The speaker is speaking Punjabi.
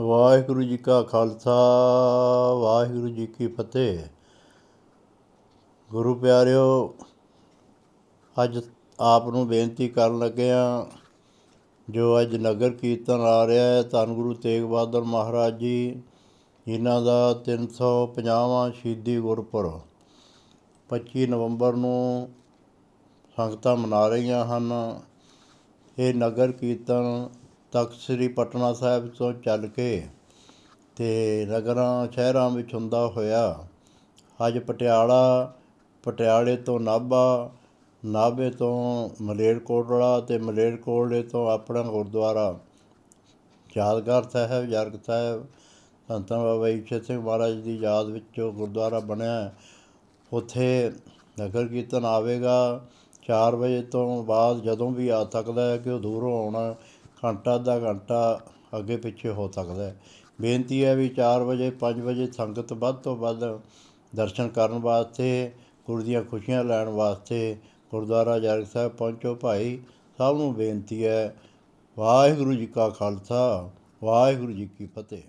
ਵਾਹਿਗੁਰੂ ਜੀ ਕਾ ਖਾਲਸਾ, ਵਾਹਿਗੁਰੂ ਜੀ ਕੀ ਫਤਿਹ। ਗੁਰੂ ਪਿਆਰਿਓ, ਅੱਜ ਆਪ ਨੂੰ ਬੇਨਤੀ ਕਰਨ ਲੱਗੇ ਹਾਂ, ਜੋ ਅੱਜ ਨਗਰ ਕੀਰਤਨ ਆ ਰਿਹਾ ਹੈ, ਧੰਨ ਗੁਰੂ ਤੇਗ ਬਹਾਦਰ ਮਹਾਰਾਜ ਜੀ ਇਹਨਾਂ ਦਾ 350ਵਾਂ ਸ਼ਹੀਦੀ ਗੁਰਪੁਰਬ 25 ਨਵੰਬਰ ਨੂੰ ਸੰਗਤਾਂ ਮਨਾ ਰਹੀਆਂ ਹਨ। ਇਹ ਨਗਰ ਕੀਰਤਨ ਤਖਤ ਸ੍ਰੀ ਪਟਨਾ ਸਾਹਿਬ ਤੋਂ ਚੱਲ ਕੇ ਤੇ ਨਗਰਾਂ, ਸ਼ਹਿਰਾਂ ਵਿੱਚ ਹੁੰਦਾ ਹੋਇਆ। ਅੱਜ ਪਟਿਆਲਾ, ਪਟਿਆਲੇ ਤੋਂ ਨਾਭਾ, ਨਾਭੇ ਤੋਂ ਮਲੇਰਕੋਟਲਾ ਤੇ ਮਲੇਰਕੋਟਲੇ ਤੋਂ ਆਪਣਾ ਗੁਰਦੁਆਰਾ ਯਾਦਗਾਰ ਸਾਹਿਬ ਜਰਗ ਸਾਹਿਬ, ਸੰਤਾਂ ਬਾਬਾ ਈਸ਼ਰ ਸਿੰਘ ਮਹਾਰਾਜ ਦੀ ਯਾਦ ਵਿੱਚ ਜੋ ਗੁਰਦੁਆਰਾ ਬਣਿਆ ਉੱਥੇ ਨਗਰ ਕੀਰਤਨ ਆਵੇਗਾ। 4 ਵਜੇ ਤੋਂ ਬਾਅਦ ਜਦੋਂ ਵੀ ਆ ਸਕਦਾ ਹੈ ਕਿ ਉਹ ਦੂਰੋਂ ਆਉਣਾ ਘੰਟਾ ਅੱਧਾ ਘੰਟਾ ਅੱਗੇ ਪਿੱਛੇ ਹੋ ਸਕਦਾ ਹੈ। ਬੇਨਤੀ ਹੈ ਵੀ 4 ਵਜੇ 5 ਵਜੇ ਸੰਗਤ ਵੱਧ ਤੋਂ ਵੱਧ ਦਰਸ਼ਨ ਕਰਨ ਵਾਸਤੇ, ਗੁਰੂ ਦੀਆਂ ਖੁਸ਼ੀਆਂ ਲੈਣ ਵਾਸਤੇ ਗੁਰਦੁਆਰਾ ਜਰਗ ਸਾਹਿਬ ਪਹੁੰਚੋ ਭਾਈ। ਸਭ ਨੂੰ ਬੇਨਤੀ ਹੈ, ਵਾਹਿਗੁਰੂ ਜੀ ਕਾ ਖਾਲਸਾ, ਵਾਹਿਗੁਰੂ ਜੀ ਕੀ ਫਤਿਹ।